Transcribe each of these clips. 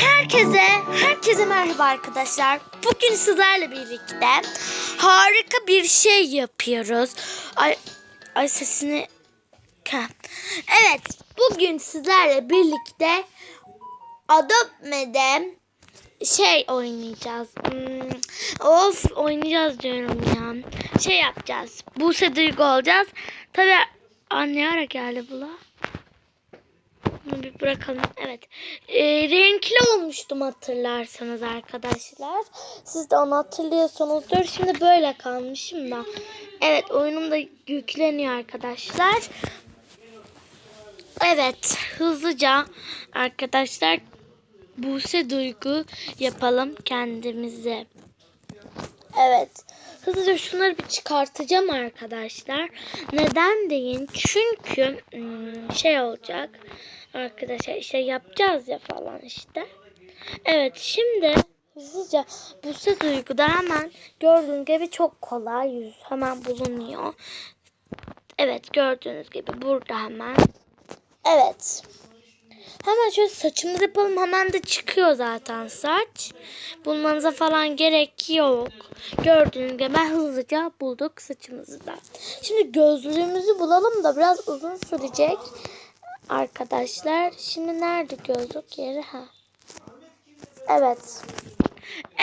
Herkese, herkese merhaba arkadaşlar. Bugün sizlerle birlikte harika bir şey yapıyoruz. Ay, ay sesini... Evet, bugün sizlerle birlikte Adobe'de şey oynayacağız. Hmm, of oynayacağız diyorum ya. Şey yapacağız. Buse Duygu olacağız. Tabii anne ara geldi bula. Bunu bir bırakalım. Evet. Ee, renkli olmuştum hatırlarsanız arkadaşlar. Siz de onu hatırlıyorsunuzdur. Şimdi böyle kalmışım da. Evet oyunum da yükleniyor arkadaşlar. Evet hızlıca arkadaşlar Buse Duygu yapalım kendimize. Evet. Hızlıca şunları bir çıkartacağım arkadaşlar. Neden deyin? Çünkü hmm, şey olacak. Arkadaşlar işte yapacağız ya falan işte. Evet şimdi hızlıca Buse Duygu'da hemen gördüğünüz gibi çok kolay yüz hemen bulunuyor. Evet gördüğünüz gibi burada hemen. Evet. Hemen şöyle saçımızı yapalım. Hemen de çıkıyor zaten saç. Bulmanıza falan gerek yok. Gördüğünüz gibi ben hızlıca bulduk saçımızı da. Şimdi gözlüğümüzü bulalım da biraz uzun sürecek. Arkadaşlar şimdi nerede gözlük yeri? Ha. Evet.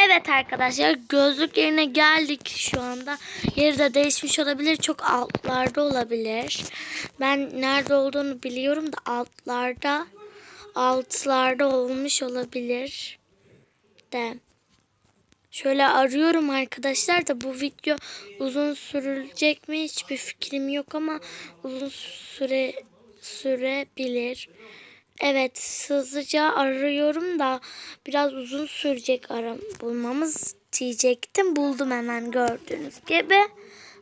Evet arkadaşlar gözlük yerine geldik şu anda. Yeri de değişmiş olabilir. Çok altlarda olabilir. Ben nerede olduğunu biliyorum da altlarda altlarda olmuş olabilir de. Şöyle arıyorum arkadaşlar da bu video uzun sürülecek mi hiçbir fikrim yok ama uzun süre sürebilir. Evet hızlıca arıyorum da biraz uzun sürecek aram bulmamız diyecektim. Buldum hemen gördüğünüz gibi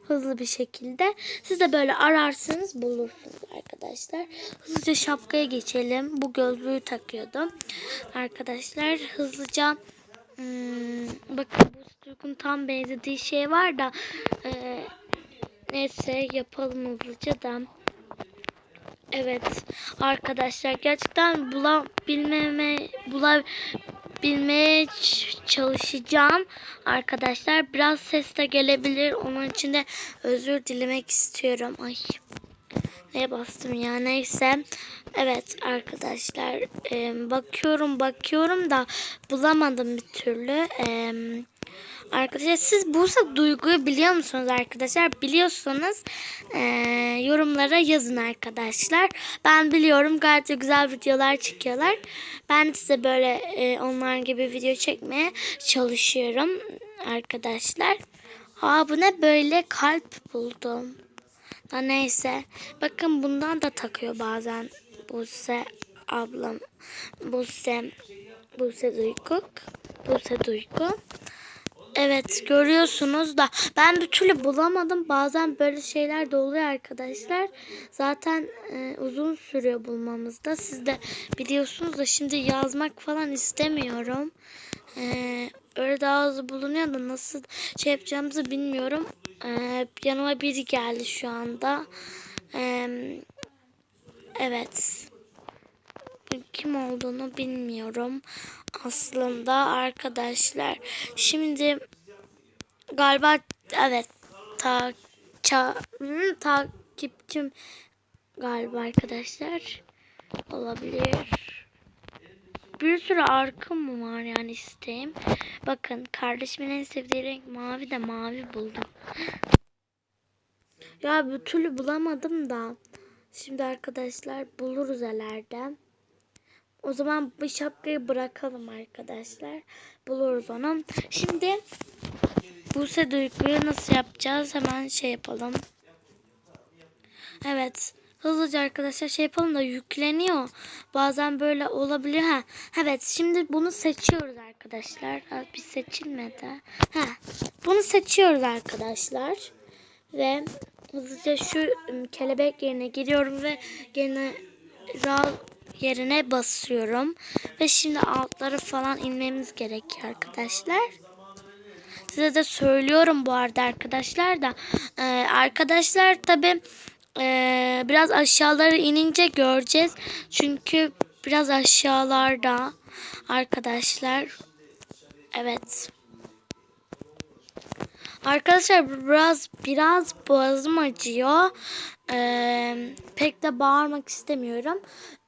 hızlı bir şekilde. Siz de böyle ararsınız bulursunuz arkadaşlar. Hızlıca şapkaya geçelim. Bu gözlüğü takıyordum. Arkadaşlar hızlıca hmm, bakın bu Duygu'nun tam benzediği şey var da e, neyse yapalım hızlıca da. Evet arkadaşlar gerçekten bulabilmeme bulabilmeye çalışacağım arkadaşlar. Biraz ses de gelebilir. Onun için de özür dilemek istiyorum. Ay. Neye bastım ya neyse. Evet arkadaşlar bakıyorum bakıyorum da bulamadım bir türlü. E, arkadaşlar siz Bursa Duygu'yu biliyor musunuz arkadaşlar? Biliyorsanız e, yorumlara yazın arkadaşlar. Ben biliyorum gayet güzel videolar çekiyorlar. Ben size böyle e, onlar gibi video çekmeye çalışıyorum arkadaşlar. Aa bu ne böyle kalp buldum. Da neyse. Bakın bundan da takıyor bazen Buse ablam. Buse Buse Duygu. Buse Duygu. Evet görüyorsunuz da ben bir türlü bulamadım. Bazen böyle şeyler de oluyor arkadaşlar. Zaten e, uzun sürüyor bulmamızda. Siz de biliyorsunuz da şimdi yazmak falan istemiyorum. E, öyle daha hızlı bulunuyor da nasıl şey yapacağımızı bilmiyorum. E, yanıma biri geldi şu anda. E, evet. Kim olduğunu bilmiyorum aslında arkadaşlar. Şimdi galiba evet ta, ça, takipçim galiba arkadaşlar olabilir. Bir sürü arkım mı var yani isteğim. Bakın kardeşimin en sevdiği renk mavi de mavi buldum. Ya bir türlü bulamadım da. Şimdi arkadaşlar buluruz ileride. O zaman bu şapkayı bırakalım arkadaşlar. Buluruz onu. Şimdi Buse Duygu'yu nasıl yapacağız? Hemen şey yapalım. Evet. Hızlıca arkadaşlar şey yapalım da yükleniyor. Bazen böyle olabiliyor. Ha, evet şimdi bunu seçiyoruz arkadaşlar. Bir seçilmedi. Ha, bunu seçiyoruz arkadaşlar. Ve hızlıca şu kelebek yerine giriyorum ve general yerine basıyorum. Ve şimdi altları falan inmemiz gerekiyor arkadaşlar. Size de söylüyorum bu arada arkadaşlar da. Ee, arkadaşlar tabi biraz aşağılara inince göreceğiz. Çünkü biraz aşağılarda arkadaşlar. Evet. Arkadaşlar biraz biraz boğazım acıyor. Ee, pek de bağırmak istemiyorum.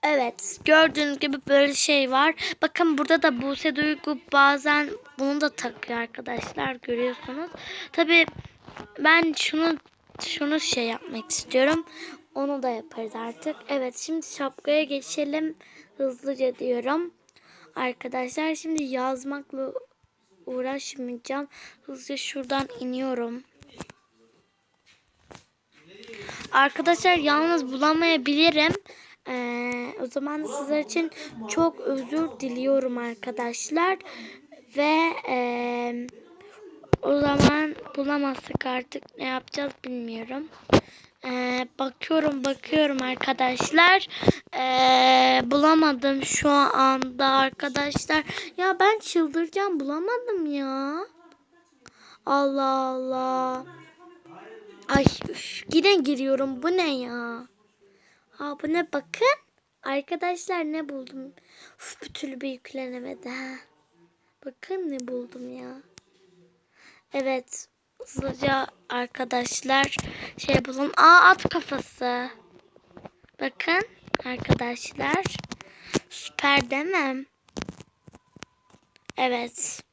Evet gördüğünüz gibi böyle şey var. Bakın burada da Buse Duygu bazen bunu da takıyor arkadaşlar görüyorsunuz. Tabi ben şunu şunu şey yapmak istiyorum. Onu da yaparız artık. Evet şimdi şapkaya geçelim hızlıca diyorum. Arkadaşlar şimdi yazmakla uğraşmayacağım. Hızlıca şuradan iniyorum. Arkadaşlar yalnız bulamayabilirim. Ee, o zaman sizler için çok özür diliyorum arkadaşlar. Ve ee, o zaman bulamazsak artık ne yapacağız bilmiyorum. Ee, bakıyorum bakıyorum arkadaşlar. Ee, bulamadım şu anda arkadaşlar. Ya ben çıldıracağım bulamadım ya. Allah Allah. Ay üf, yine giriyorum. Bu ne ya? Aa bu ne bakın. Arkadaşlar ne buldum. Uf, bir türlü bir yüklenemedi ha. Bakın ne buldum ya. Evet. Hızlıca arkadaşlar şey bulalım. Aa at kafası. Bakın arkadaşlar. Süper mi? Evet.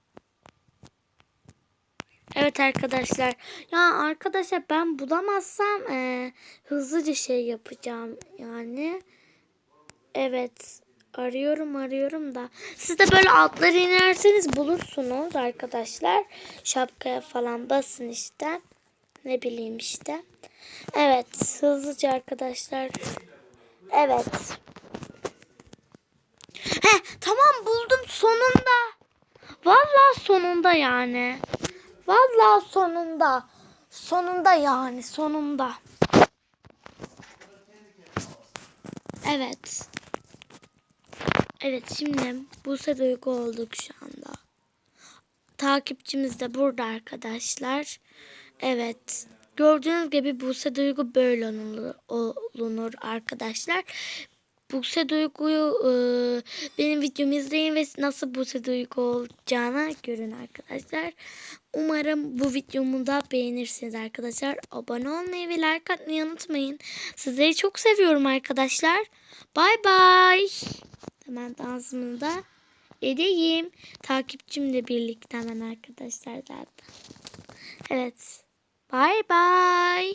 Evet arkadaşlar. Ya arkadaşlar ben bulamazsam e, hızlıca şey yapacağım yani. Evet. Arıyorum arıyorum da. Siz de böyle altlara inerseniz bulursunuz arkadaşlar. Şapkaya falan basın işte. Ne bileyim işte. Evet. Hızlıca arkadaşlar. Evet. He tamam buldum sonunda. Vallahi sonunda yani. Vallahi sonunda. Sonunda yani sonunda. Evet. Evet şimdi Buse Duygu olduk şu anda. Takipçimiz de burada arkadaşlar. Evet. Gördüğünüz gibi Buse Duygu böyle olunur, arkadaşlar. Buse Duygu'yu e, benim videomu izleyin ve nasıl Buse Duygu olacağını görün arkadaşlar. Umarım bu videomu da beğenirsiniz arkadaşlar. Abone olmayı ve like atmayı unutmayın. Sizleri çok seviyorum arkadaşlar. Bay bay. Hemen dansımı da edeyim. Takipçimle birlikte hemen arkadaşlar zaten. Evet. Bay bay.